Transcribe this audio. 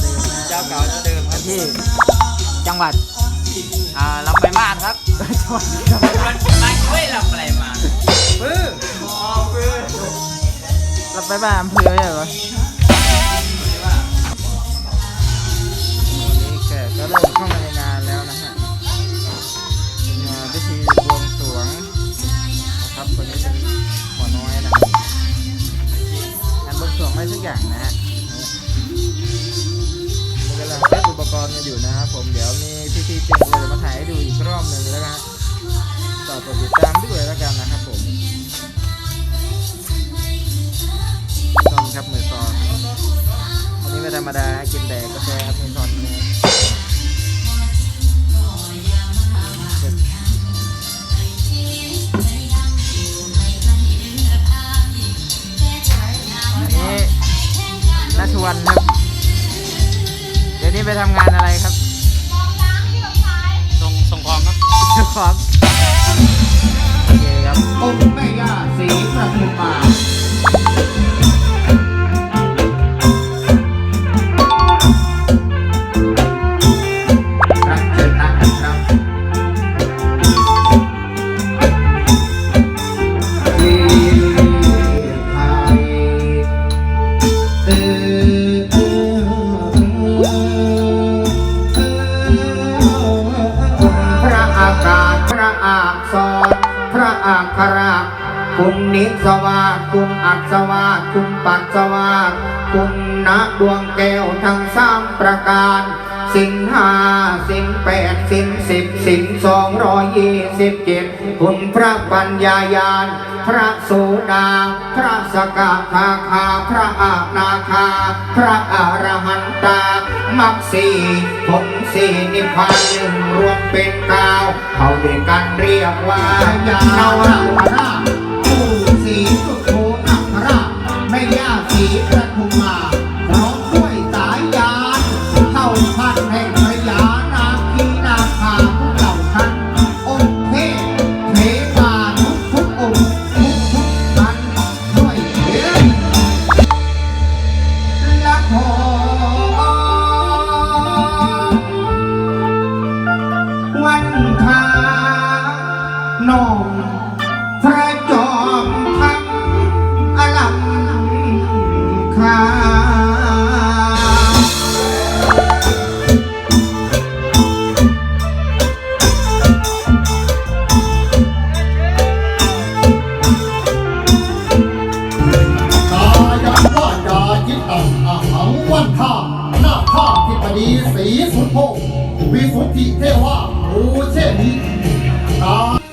เดิเจ้าเก่าเจ้าเดิมครับที่จังหวัดอ่าลำไปยมาสครับ จังหวัดจังหมัาช่วยลำไรมาปื้อปื้อลำไปยมาสอำเภอใช่ไหม อุปกรณ์กันอยู่นะครับผมเดี๋ยวมีพิธีจริงเดี๋ยวมาถ่ายให้ดูอีกรอบหนึ่งแล้วนะต่อตัวติดตามด้วยแล้วกันนะครับผมซอนครับมือซอนวันนี้ไม่ธรรมดากินแดกกาแฟครับมือซอนนี้ชวนครับ นี้ไปทำงานอะไรครับส่งส่งของครับเจ้าของโอเคครับองค์แม่ย่าศรีประทุมมา อักขระคุณนิสวาคุณอัศวาคุณปัสวาคุณนะดวงแก้วทั้งสามประการ สินห้าสินแปดสินสิบสินสองร้อยยี่สิบเจ็ดคุณพระปัญญายานพระโสดา พระสกทาคา พระอานาคา พระอรหันตามักสีผล สีนิพพานหนึ่งรวมเป็นเก้าเขาด้วยกันเรียกว่ายานวราชผู้สีสุโนทาน้องพระจอมทัพอลังคากายันว่าจาจิตตังอหังวันท่าหน้าข้าทิปดีสีสุทโธวิสุทธิเทวา 无见你。啊。